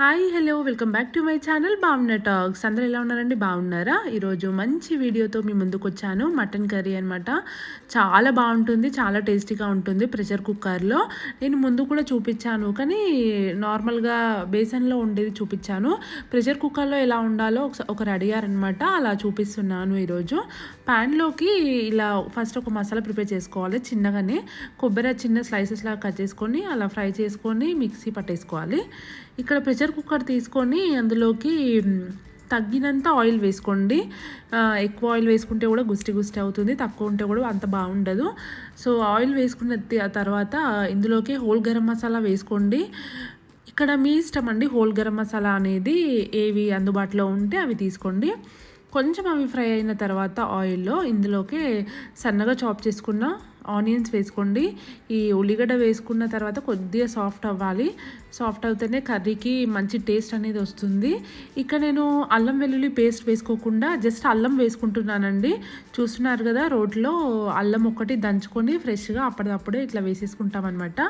Hi hello welcome back to my channel బాగున్న టాక్స్ అందరూ ఎలా ఉన్నారండి? బాగున్నారా? ఈరోజు మంచి వీడియోతో మీ ముందుకు వచ్చాను. మటన్ కర్రీ అనమాట చాలా బాగుంటుంది చాలా టేస్టీగా ఉంటుంది ప్రెషర్ కుక్కర్లో. నేను ముందు కూడా చూపించాను కానీ నార్మల్గా బేసన్లో ఉండేది చూపించాను. ప్రెషర్ కుక్కర్లో ఎలా ఉండాలో ఒకసారి ఒకరు అడిగారనమాట అలా చూపిస్తున్నాను ఈరోజు. ప్యాన్లోకి ఇలా ఫస్ట్ ఒక మసాలా ప్రిపేర్ చేసుకోవాలి చిన్నగానే. కొబ్బరి చిన్న స్లైసెస్ లాగా కట్ చేసుకొని అలా ఫ్రై చేసుకొని మిక్సీ పట్టేసుకోవాలి. ఇక్కడ ప్రెషర్ కుక్కర్ తీసుకొని అందులోకి తగ్గినంత ఆయిల్ వేసుకోండి. ఎక్కువ ఆయిల్ వేసుకుంటే కూడా గుస్టి గుస్టి అవుతుంది తక్కువ ఉంటే కూడా అంత బాగుండదు. సో ఆయిల్ వేసుకున్న తర్వాత ఇందులోకి హోల్ గరం మసాలా వేసుకోండి. ఇక్కడ మీ ఇష్టం అండి హోల్ గరం మసాలా అనేది ఏవి అందుబాటులో ఉంటే అవి తీసుకోండి. కొంచెం అవి ఫ్రై అయిన తర్వాత ఆయిల్లో ఇందులోకి సన్నగా చాప్ చేసుకున్న ఆనియన్స్ వేసుకోండి. ఈ ఉల్లిగడ్డ వేసుకున్న తర్వాత కొద్దిగా సాఫ్ట్ అవ్వాలి. సాఫ్ట్ అవుతేనే కర్రీకి మంచి టేస్ట్ అనేది వస్తుంది. ఇక్కడ నేను అల్లం వెల్లుల్లి పేస్ట్ వేసుకోకుండా జస్ట్ అల్లం వేసుకుంటున్నానండి. చూస్తున్నారు కదా రోట్లో అల్లం ఒకటి దంచుకొని ఫ్రెష్గా అప్పటిదప్పుడే ఇట్లా వేసేసుకుంటాం అనమాట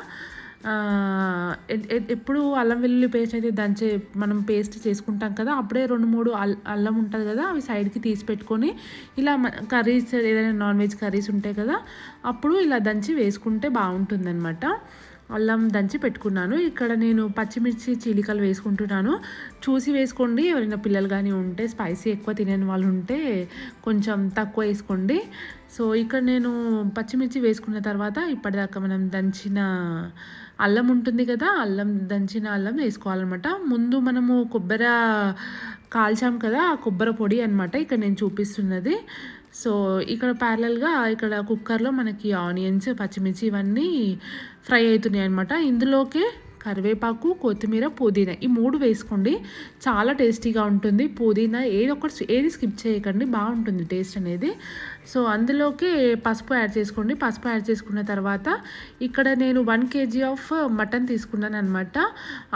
ఎప్పుడు అల్లం వెల్లుల్లి పేస్ట్ అయితే దంచే మనం పేస్ట్ చేసుకుంటాం కదా అప్పుడే రెండు మూడు అల్లం ఉంటుంది కదా అవి సైడ్కి తీసి పెట్టుకొని ఇలా కర్రీస్ ఏదైనా నాన్ వెజ్ కర్రీస్ ఉంటాయి కదా అప్పుడు ఇలా దంచి వేసుకుంటే బాగుంటుందన్నమాట. అల్లం దంచి పెట్టుకున్నాను. ఇక్కడ నేను పచ్చిమిర్చి చీలికలు వేసుకుంటున్నాను. చూసి వేసుకోండి. ఎవరైనా పిల్లలు కానీ ఉంటే స్పైసీ ఎక్కువ తినని వాళ్ళు ఉంటే కొంచెం తక్కువ వేసుకోండి. సో ఇక్కడ నేను పచ్చిమిర్చి వేసుకున్న తర్వాత ఇప్పటిదాకా మనం దంచిన అల్లం ఉంటుంది కదా అల్లం దంచిన అల్లం వేసుకోవాలన్నమాట. ముందు మనము కొబ్బరి కాల్చాం కదా ఆ కొబ్బరి పొడి అనమాట ఇక్కడ నేను చూపిస్తున్నది. సో ఇక్కడ ప్యారలల్గా ఇక్కడ కుక్కర్లో మనకి ఆనియన్స్ పచ్చిమిర్చి ఇవన్నీ ఫ్రై అవుతున్నాయి అనమాట ఇందులోకే కరివేపాకు కొత్తిమీర పుదీనా ఈ మూడు వేసుకోండి. చాలా టేస్టీగా ఉంటుంది. పుదీనా ఏది ఒకటి ఏది స్కిప్ చేయకండి. బాగుంటుంది టేస్ట్ అనేది. సో అందులోకి పసుపు యాడ్ చేసుకోండి. పసుపు యాడ్ చేసుకున్న తర్వాత ఇక్కడ నేను వన్ కేజీ ఆఫ్ మటన్ తీసుకున్నాను అనమాట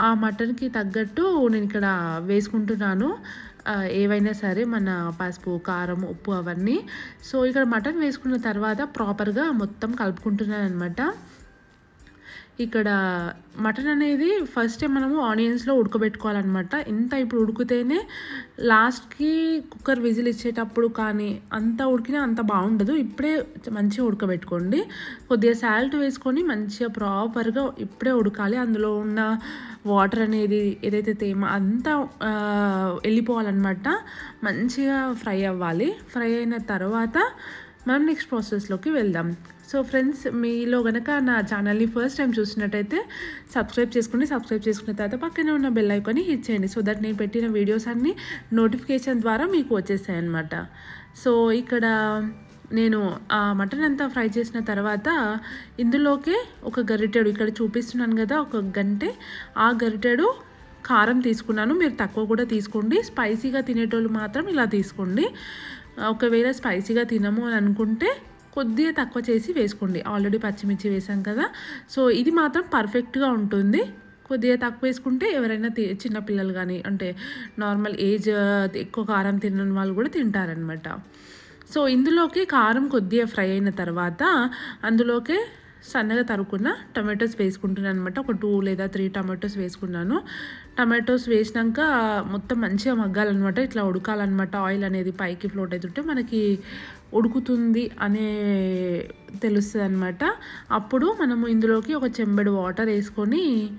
ఆ మటన్కి తగ్గట్టు నేను ఇక్కడ వేసుకుంటున్నాను. ఏవైనా సరే మన పసుపు కారం ఉప్పు అవన్నీ. సో ఇక్కడ మటన్ వేసుకున్న తర్వాత ప్రాపర్గా మొత్తం కలుపుకుంటున్నాను అనమాట ఇక్కడ మటన్ అనేది ఫస్ట్ మనము ఆనియన్స్లో ఉడకబెట్టుకోవాలన్నమాట. ఇంత ఇప్పుడు ఉడికితేనే లాస్ట్కి కుక్కర్ విజిల్ ఇచ్చేటప్పుడు కానీ అంత ఉడికినా అంత బాగుండదు. ఇప్పుడే మంచిగా ఉడకబెట్టుకోండి. కొద్దిగా సాల్ట్ వేసుకొని మంచిగా ప్రాపర్గా ఇప్పుడే ఉడకాలి. అందులో ఉన్న వాటర్ అనేది ఏదైతే తేమ అంతా వెళ్ళిపోవాలన్నమాట. మంచిగా ఫ్రై అవ్వాలి. ఫ్రై అయిన తర్వాత మనం నెక్స్ట్ ప్రాసెస్లోకి వెళ్దాం. సో ఫ్రెండ్స్ మీలో కనుక నా ఛానల్ని ఫస్ట్ టైం చూసినట్టయితే సబ్స్క్రైబ్ చేసుకోండి సబ్స్క్రైబ్ చేసుకున్న తర్వాత పక్కనే ఉన్న బెల్ ఐకాన్ని హిట్ చేయండి. సో దట్ నేను పెట్టిన వీడియోస్ అన్నీ నోటిఫికేషన్ ద్వారా మీకు వచ్చేస్తాయి అన్నమాట సో ఇక్కడ నేను ఆ మటన్ అంతా ఫ్రై చేసిన తర్వాత ఇందులోకే ఒక గరిటెడు ఇక్కడ చూపిస్తున్నాను కదా ఒక గంటే. ఆ గరిటెడు కారం తీసుకున్నాను. మీరు తక్కువ కూడా తీసుకోండి. స్పైసీగా తినేటోళ్ళు మాత్రం ఇలా తీసుకోండి. ఒకవేళ స్పైసీగా తినము అని అనుకుంటే కొద్దిగా తక్కువ చేసి వేసుకోండి. ఆల్రెడీ పచ్చిమిర్చి వేసాం కదా. సో ఇది మాత్రం పర్ఫెక్ట్గా ఉంటుంది. కొద్దిగా తక్కువ వేసుకుంటే ఎవరైనా తి చిన్నపిల్లలు కానీ అంటే నార్మల్ ఏజ్ ఎక్కువ కారం తినని వాళ్ళు కూడా తింటారనమాట సో ఇందులోకి కారం కొద్దిగా ఫ్రై అయిన తర్వాత అందులోకి సన్నగా తరుక్కున్న టమాటోస్ వేసుకుంటున్నాను అనమాట ఒక టూ లేదా త్రీ టమాటోస్ వేసుకున్నాను. టమాటోస్ వేసినాక మొత్తం మంచిగా మగ్గాలన్నమాట. ఇట్లా ఉడకాలన్నమాట. ఆయిల్ అనేది పైకి ఫ్లోట్ అవుతుంటే మనకి ఉడుకుతుంది అనే తెలుస్తుంది అనమాట అప్పుడు మనము ఇందులోకి ఒక చెంబెడు వాటర్ వేసుకొని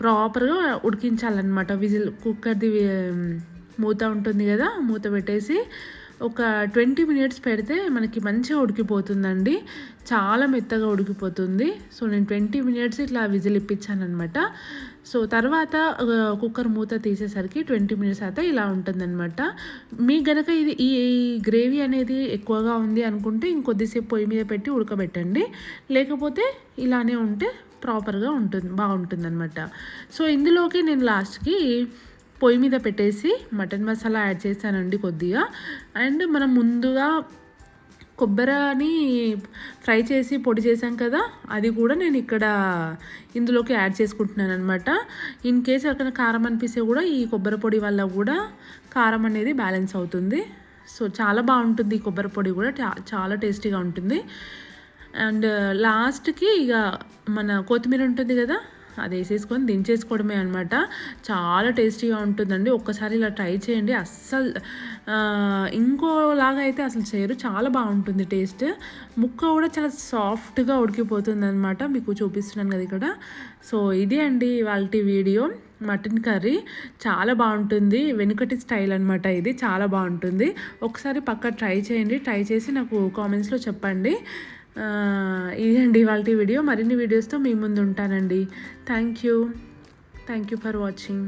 ప్రాపర్గా ఉడికించాలన్నమాట. విజిల్ కుక్కర్ది మూత ఉంటుంది కదా మూత పెట్టేసి ఒక ట్వంటీ మినిట్స్ పెడితే మనకి మంచిగా ఉడికిపోతుందండి. చాలా మెత్తగా ఉడికిపోతుంది. సో నేను ట్వంటీ మినిట్స్ ఇట్లా విజిల్ ఇప్పించానమాట సో తర్వాత కుక్కర్ మూత తీసేసరికి ట్వంటీ మినిట్స్ అయితే ఇలా ఉంటుందన్నమాట. మీ గనక ఇది ఈ ఈ గ్రేవీ అనేది ఎక్కువగా ఉంది అనుకుంటే ఇంకొద్దిసేపు పొయ్యి మీద పెట్టి ఉడకబెట్టండి. లేకపోతే ఇలానే ఉంటే ప్రాపర్గా ఉంటుంది బాగుంటుంది అనమాట సో ఇందులోకి నేను లాస్ట్కి పొయ్యి మీద పెట్టేసి మటన్ మసాలా యాడ్ చేశానండి కొద్దిగా. అండ్ మనం ముందుగా కొబ్బరిని ఫ్రై చేసి పొడి చేశాం కదా అది కూడా నేను ఇక్కడ ఇందులోకి యాడ్ చేసుకుంటున్నాను అనమాట ఇన్ కేస్ ఎవరికైనా కారం అనిపిస్తే కూడా ఈ కొబ్బరి పొడి వల్ల కూడా కారం అనేది బ్యాలెన్స్ అవుతుంది. సో చాలా బాగుంటుంది ఈ కొబ్బరి పొడి కూడా చాలా టేస్టీగా ఉంటుంది. అండ్ లాస్ట్కి ఇక మన కొత్తిమీర ఉంటుంది కదా అది వేసేసుకొని దించేసుకోవడమే అనమాట చాలా టేస్టీగా ఉంటుందండి. ఒక్కసారి ఇలా ట్రై చేయండి. అస్సలు ఇంకోలాగా అయితే అసలు చేయరు. చాలా బాగుంటుంది టేస్ట్. ముక్క కూడా చాలా సాఫ్ట్గా ఉడికిపోతుంది అనమాట మీకు చూపిస్తున్నాను కదా ఇక్కడ. సో ఇది అండి వాళ్ళ వీడియో. మటన్ కర్రీ చాలా బాగుంటుంది. వెనుకటి స్టైల్ అనమాట ఇది. చాలా బాగుంటుంది. ఒకసారి పక్క ట్రై చేయండి. ట్రై చేసి నాకు కామెంట్స్లో చెప్పండి. ఆ, ఇదండి ఇవాళ వీడియో. మరిన్ని వీడియోస్తో మీ ముందు ఉంటానండి thank you thank you for watching